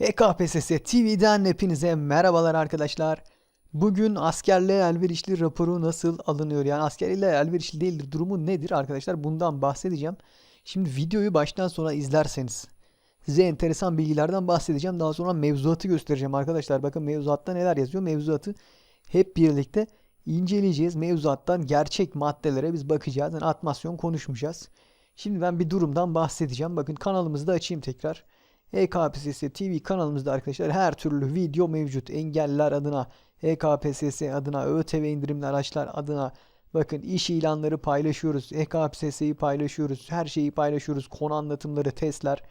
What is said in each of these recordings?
EKPSS TV'den hepinize merhabalar arkadaşlar. Bugün askerliğe elverişli raporu nasıl alınıyor? Yani askerliğe elverişli değildir durumu nedir arkadaşlar? Bundan bahsedeceğim. Şimdi videoyu baştan sona izlerseniz size enteresan bilgilerden bahsedeceğim. Daha sonra mevzuatı göstereceğim arkadaşlar. Bakın mevzuatta neler yazıyor? Mevzuatı hep birlikte inceleyeceğiz. Mevzuattan gerçek maddelere biz bakacağız. Yani atmasyon konuşmayacağız. Şimdi ben bir durumdan bahsedeceğim. Bakın kanalımızı da açayım tekrar. EKPSS TV kanalımızda arkadaşlar her türlü video mevcut. Engelliler adına, EKPSS adına, ÖTV indirimli araçlar adına bakın iş ilanları paylaşıyoruz. EKPSS'yi paylaşıyoruz. Her şeyi paylaşıyoruz. Konu anlatımları, testler.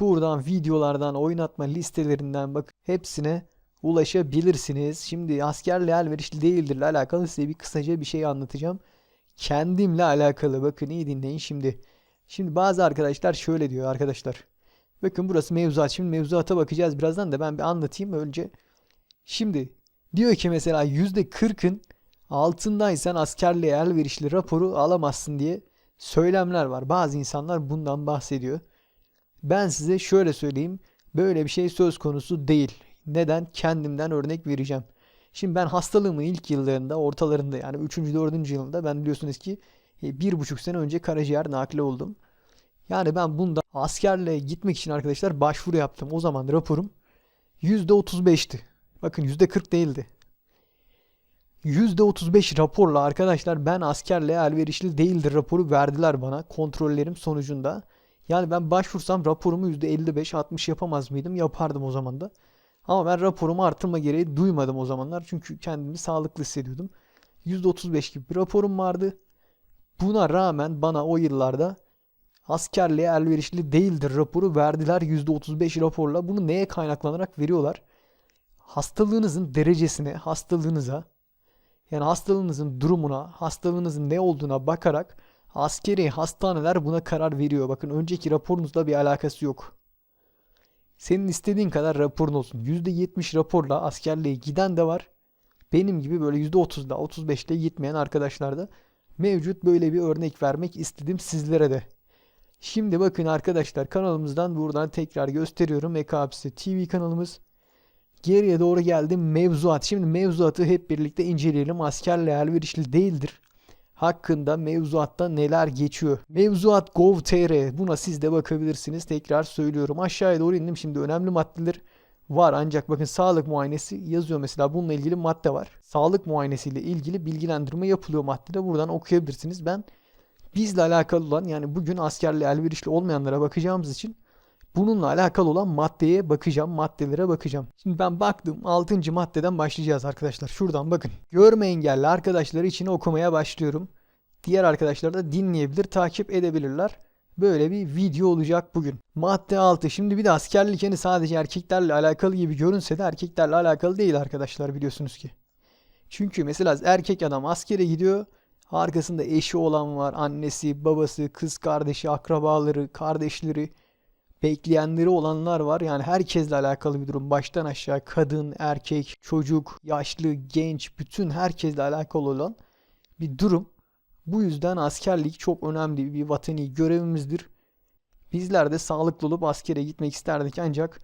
Buradan videolardan, oynatma listelerinden bak hepsine ulaşabilirsiniz. Şimdi askerle elverişli değildirle alakalı size bir kısaca bir şey anlatacağım. Kendimle alakalı bakın iyi dinleyin şimdi. Şimdi bazı arkadaşlar şöyle diyor arkadaşlar. Bakın burası mevzuat. Şimdi mevzuata bakacağız birazdan da ben bir anlatayım önce. Şimdi diyor ki mesela %40'ın altındaysan askerliğe elverişli raporu alamazsın diye söylemler var. Bazı insanlar bundan bahsediyor. Ben size şöyle söyleyeyim. Böyle bir şey söz konusu değil. Neden? Kendimden örnek vereceğim. Şimdi ben hastalığımın ilk yıllarında, ortalarında yani 3. 4. yılında ben biliyorsunuz ki e, bir buçuk sene önce karaciğer nakli oldum. Yani ben bunda askerliğe gitmek için arkadaşlar başvuru yaptım. O zaman raporum %35'ti. Bakın %40 değildi. %35 raporla arkadaşlar ben askerliğe elverişli değildir raporu verdiler bana kontrollerim sonucunda. Yani ben başvursam raporumu %55-60 yapamaz mıydım? Yapardım o zaman da. Ama ben raporumu artırma gereği duymadım o zamanlar. Çünkü kendimi sağlıklı hissediyordum. %35 gibi bir raporum vardı. Buna rağmen bana o yıllarda askerliğe elverişli değildir raporu verdiler %35 raporla. Bunu neye kaynaklanarak veriyorlar? Hastalığınızın derecesine, hastalığınıza yani hastalığınızın durumuna, hastalığınızın ne olduğuna bakarak askeri hastaneler buna karar veriyor. Bakın önceki raporunuzla bir alakası yok. Senin istediğin kadar raporun olsun. %70 raporla askerliğe giden de var. Benim gibi böyle %30'da, 35'te gitmeyen arkadaşlar da mevcut böyle bir örnek vermek istedim sizlere de. Şimdi bakın arkadaşlar kanalımızdan buradan tekrar gösteriyorum. EKPS TV kanalımız. Geriye doğru geldim mevzuat. Şimdi mevzuatı hep birlikte inceleyelim. Askerle elverişli değildir. Hakkında mevzuatta neler geçiyor? Mevzuat Gov.tr buna siz de bakabilirsiniz. Tekrar söylüyorum. Aşağıya doğru indim. Şimdi önemli maddeler var. Ancak bakın sağlık muayenesi yazıyor mesela. Bununla ilgili madde var. Sağlık muayenesiyle ilgili bilgilendirme yapılıyor maddede. Buradan okuyabilirsiniz. Ben bizle alakalı olan yani bugün askerliğe elverişli olmayanlara bakacağımız için bununla alakalı olan maddeye bakacağım, maddelere bakacağım. Şimdi ben baktım 6. maddeden başlayacağız arkadaşlar. Şuradan bakın. Görme engelli arkadaşlar için okumaya başlıyorum. Diğer arkadaşlar da dinleyebilir, takip edebilirler. Böyle bir video olacak bugün. Madde 6. Şimdi bir de askerlik yani sadece erkeklerle alakalı gibi görünse de erkeklerle alakalı değil arkadaşlar biliyorsunuz ki. Çünkü mesela erkek adam askere gidiyor. Arkasında eşi olan var. Annesi, babası, kız kardeşi, akrabaları, kardeşleri, bekleyenleri olanlar var. Yani herkesle alakalı bir durum. Baştan aşağı kadın, erkek, çocuk, yaşlı, genç, bütün herkesle alakalı olan bir durum. Bu yüzden askerlik çok önemli bir vatani görevimizdir. Bizler de sağlıklı olup askere gitmek isterdik ancak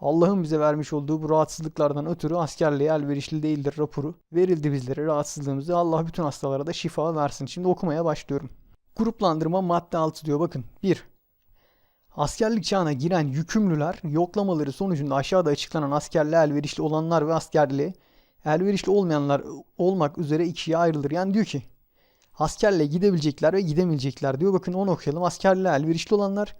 Allah'ın bize vermiş olduğu bu rahatsızlıklardan ötürü askerliğe elverişli değildir raporu verildi bizlere rahatsızlığımızı. Allah bütün hastalara da şifa versin. Şimdi okumaya başlıyorum. Gruplandırma madde 6 diyor bakın. 1. Askerlik çağına giren yükümlüler yoklamaları sonucunda aşağıda açıklanan askerliğe elverişli olanlar ve askerliğe elverişli olmayanlar olmak üzere ikiye ayrılır. Yani diyor ki askerliğe gidebilecekler ve gidemeyecekler diyor. Bakın onu okuyalım. Askerliğe elverişli olanlar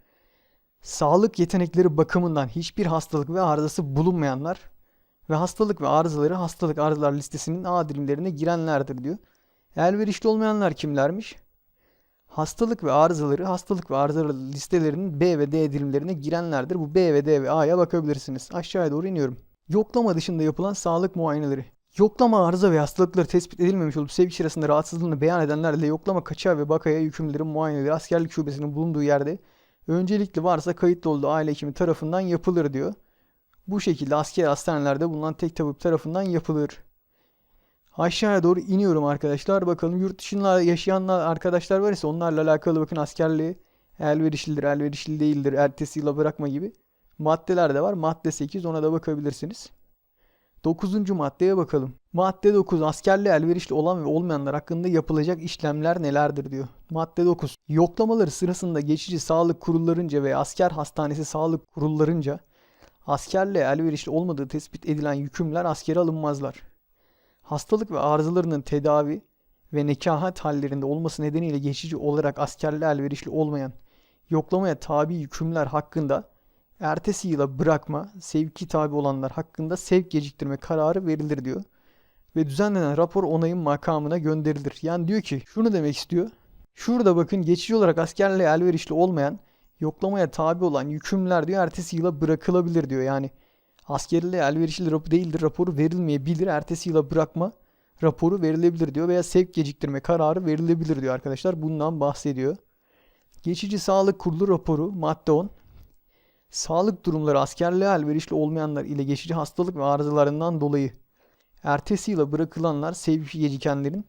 sağlık yetenekleri bakımından hiçbir hastalık ve arızası bulunmayanlar ve hastalık ve arızaları hastalık arızalar listesinin A dilimlerine girenlerdir diyor. Elverişli olmayanlar kimlermiş? Hastalık ve arızaları hastalık ve arızaları listelerinin B ve D dilimlerine girenlerdir. Bu B ve D ve A'ya bakabilirsiniz. Aşağıya doğru iniyorum. Yoklama dışında yapılan sağlık muayeneleri. Yoklama arıza ve hastalıkları tespit edilmemiş olup sevk sırasında rahatsızlığını beyan edenlerle yoklama kaçağı ve bakaya yükümlülerin muayeneleri askerlik şubesinin bulunduğu yerde öncelikli varsa kayıtlı olduğu aile hekimi tarafından yapılır diyor. Bu şekilde asker hastanelerde bulunan tek tabip tarafından yapılır. Aşağıya doğru iniyorum arkadaşlar. Bakalım yurt dışında yaşayanlar arkadaşlar var ise onlarla alakalı bakın askerliği elverişlidir, elverişli değildir, ertesi yıla bırakma gibi maddeler de var. Madde 8 ona da bakabilirsiniz. 9. maddeye bakalım. Madde 9 askerliğe elverişli olan ve olmayanlar hakkında yapılacak işlemler nelerdir diyor. Madde 9 yoklamaları sırasında geçici sağlık kurullarınca ve asker hastanesi sağlık kurullarınca askerliğe elverişli olmadığı tespit edilen yükümler askere alınmazlar. Hastalık ve arızalarının tedavi ve nekahat hallerinde olması nedeniyle geçici olarak askerliğe elverişli olmayan yoklamaya tabi yükümler hakkında ertesi yıla bırakma, sevki tabi olanlar hakkında sevk geciktirme kararı verilir diyor. Ve düzenlenen rapor onayın makamına gönderilir. Yani diyor ki şunu demek istiyor. Şurada bakın geçici olarak askerliğe elverişli olmayan, yoklamaya tabi olan yükümler diyor ertesi yıla bırakılabilir diyor. Yani askerliğe elverişli rapor değildir raporu verilmeyebilir. Ertesi yıla bırakma raporu verilebilir diyor veya sevk geciktirme kararı verilebilir diyor arkadaşlar. Bundan bahsediyor. Geçici Sağlık Kurulu raporu madde 10. Sağlık durumları askerliğe elverişli olmayanlar ile geçici hastalık ve arızalarından dolayı ertesi yıla bırakılanlar sevki gecikenlerin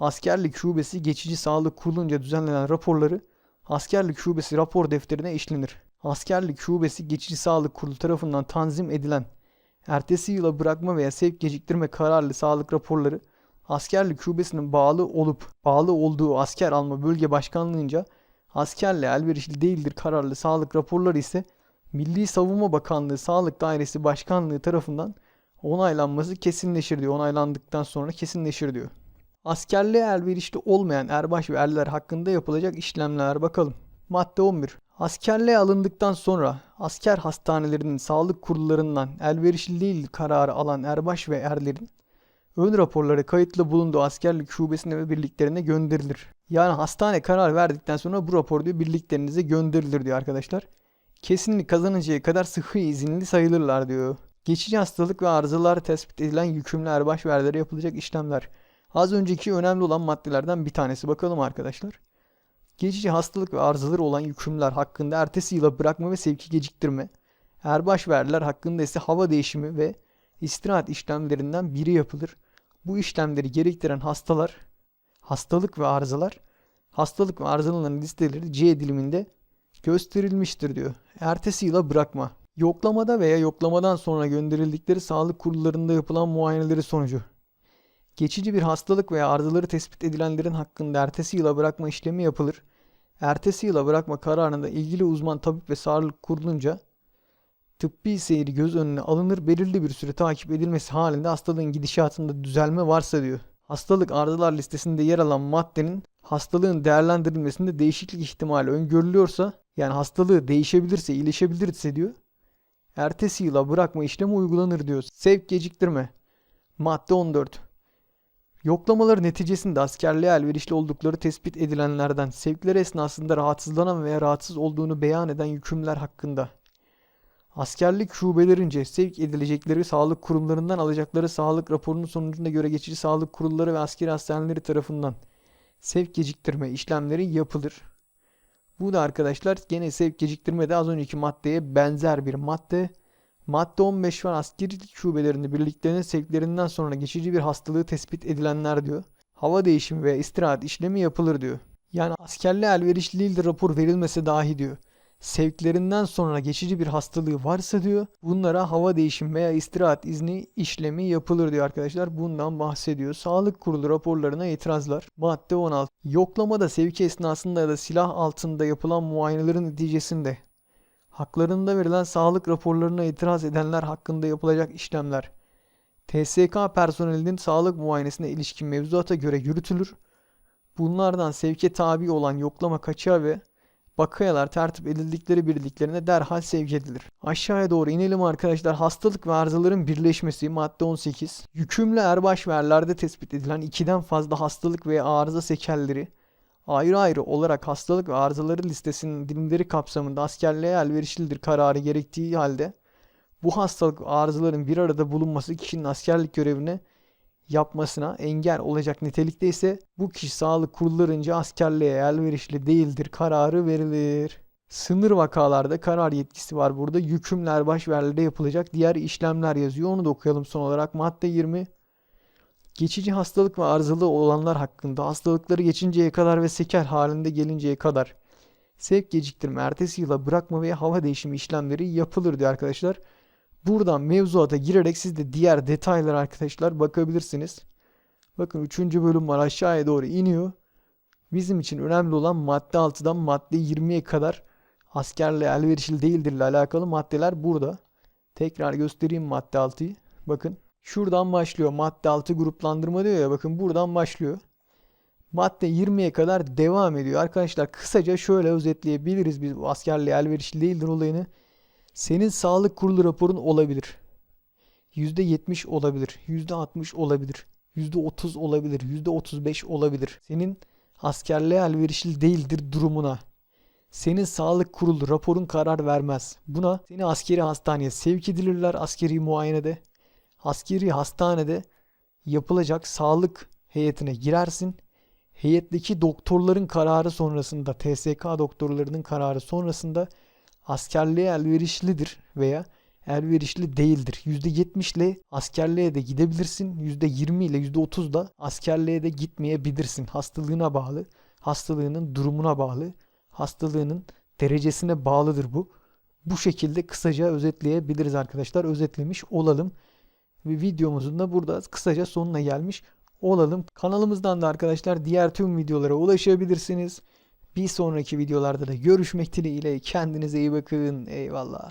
askerlik şubesi geçici sağlık kurulunca düzenlenen raporları askerlik şubesi rapor defterine işlenir. Askerlik şubesi geçici sağlık kurulu tarafından tanzim edilen ertesi yıla bırakma veya sevk geciktirme kararlı sağlık raporları askerlik şubesinin bağlı olup bağlı olduğu asker alma bölge başkanlığınca askerle elverişli değildir kararlı sağlık raporları ise Milli Savunma Bakanlığı Sağlık Dairesi Başkanlığı tarafından onaylanması kesinleşir diyor. Onaylandıktan sonra kesinleşir diyor. Askerliğe elverişli olmayan erbaş ve erler hakkında yapılacak işlemler bakalım. Madde 11. Askerliğe alındıktan sonra asker hastanelerinin sağlık kurullarından elverişli değil kararı alan erbaş ve erlerin ön raporları kayıtlı bulunduğu askerlik şubesine ve birliklerine gönderilir. Yani hastane karar verdikten sonra bu rapor diyor birliklerinize gönderilir diyor arkadaşlar. Kesinlik kazanıncaya kadar sıhhi izinli sayılırlar diyor. Geçici hastalık ve arızalar tespit edilen yükümlü erbaş ve erlere yapılacak işlemler. Az önceki önemli olan maddelerden bir tanesi. Bakalım arkadaşlar. Geçici hastalık ve arızaları olan yükümler hakkında ertesi yıla bırakma ve sevki geciktirme. Erbaş verler hakkında ise hava değişimi ve istirahat işlemlerinden biri yapılır. Bu işlemleri gerektiren hastalar, hastalık ve arızalar, hastalık ve arızaların listeleri C diliminde gösterilmiştir diyor. Ertesi yıla bırakma. Yoklamada veya yoklamadan sonra gönderildikleri sağlık kurullarında yapılan muayeneleri sonucu geçici bir hastalık veya arızaları tespit edilenlerin hakkında ertesi yıla bırakma işlemi yapılır. Ertesi yıla bırakma kararında ilgili uzman tabip ve sağlık kurulunca tıbbi seyri göz önüne alınır belirli bir süre takip edilmesi halinde hastalığın gidişatında düzelme varsa diyor. Hastalık arızalar listesinde yer alan maddenin hastalığın değerlendirilmesinde değişiklik ihtimali öngörülüyorsa yani hastalığı değişebilirse iyileşebilirse diyor. Ertesi yıla bırakma işlemi uygulanır diyor. Sevk geciktirme. Madde 14. Yoklamaları neticesinde askerliğe elverişli oldukları tespit edilenlerden sevkleri esnasında rahatsızlanan veya rahatsız olduğunu beyan eden yükümler hakkında askerlik şubelerince sevk edilecekleri sağlık kurumlarından alacakları sağlık raporunun sonucunda göre geçici sağlık kurulları ve askeri hastaneleri tarafından sevk geciktirme işlemleri yapılır. Bu da arkadaşlar gene sevk geciktirme de az önceki maddeye benzer bir madde. Madde 15 var askerlik şubelerinde birliklerinin sevklerinden sonra geçici bir hastalığı tespit edilenler diyor. Hava değişimi ve istirahat işlemi yapılır diyor. Yani askerliğe elverişli rapor verilmese dahi diyor. Sevklerinden sonra geçici bir hastalığı varsa diyor bunlara hava değişim veya istirahat izni işlemi yapılır diyor arkadaşlar. Bundan bahsediyor. Sağlık kurulu raporlarına itirazlar. Madde 16. Yoklamada sevki esnasında ya da silah altında yapılan muayenelerin neticesinde haklarında verilen sağlık raporlarına itiraz edenler hakkında yapılacak işlemler. TSK personelinin sağlık muayenesine ilişkin mevzuata göre yürütülür. Bunlardan sevke tabi olan yoklama kaçağı ve bakayalar tertip edildikleri birliklerine derhal sevk edilir. Aşağıya doğru inelim arkadaşlar. Hastalık ve arızaların birleşmesi madde 18. Yükümlü erbaş verlerde tespit edilen ikiden fazla hastalık veya arıza sekelleri ayrı ayrı olarak hastalık ve arızaları listesinin dilimleri kapsamında askerliğe elverişlidir kararı gerektiği halde bu hastalık ve arızaların bir arada bulunması kişinin askerlik görevine yapmasına engel olacak nitelikte ise bu kişi sağlık kurullarınca askerliğe elverişli değildir kararı verilir. Sınır vakalarda karar yetkisi var burada. Yükümler başverlide yapılacak diğer işlemler yazıyor. Onu da okuyalım son olarak. Madde 20. Geçici hastalık ve arızalı olanlar hakkında hastalıkları geçinceye kadar ve sekel halinde gelinceye kadar sevk geciktirme, ertesi yıla bırakma ve hava değişimi işlemleri yapılır diyor arkadaşlar. Buradan mevzuata girerek siz de diğer detaylara arkadaşlar bakabilirsiniz. Bakın 3. bölüm var aşağıya doğru iniyor. Bizim için önemli olan madde 6'dan madde 20'ye kadar askerle elverişli değildir ile alakalı maddeler burada. Tekrar göstereyim madde 6'yı. Bakın şuradan başlıyor. Madde 6 gruplandırma diyor ya bakın buradan başlıyor. Madde 20'ye kadar devam ediyor. Arkadaşlar kısaca şöyle özetleyebiliriz biz bu askerliğe elverişli değildir olayını. Senin sağlık kurulu raporun olabilir. %70 olabilir. %60 olabilir. %30 olabilir. %35 olabilir. Senin askerliğe elverişli değildir durumuna. Senin sağlık kurulu raporun karar vermez. Buna seni askeri hastaneye sevk edilirler askeri muayenede. Askeri hastanede yapılacak sağlık heyetine girersin. Heyetteki doktorların kararı sonrasında, TSK doktorlarının kararı sonrasında askerliğe elverişlidir veya elverişli değildir. %70 ile askerliğe de gidebilirsin. %20 ile %30 da askerliğe de gitmeyebilirsin. Hastalığına bağlı, hastalığının durumuna bağlı, hastalığının derecesine bağlıdır bu. Bu şekilde kısaca özetleyebiliriz arkadaşlar. Özetlemiş olalım. Ve videomuzun da burada kısaca sonuna gelmiş olalım. Kanalımızdan da arkadaşlar diğer tüm videolara ulaşabilirsiniz. Bir sonraki videolarda da görüşmek dileğiyle. Kendinize iyi bakın. Eyvallah.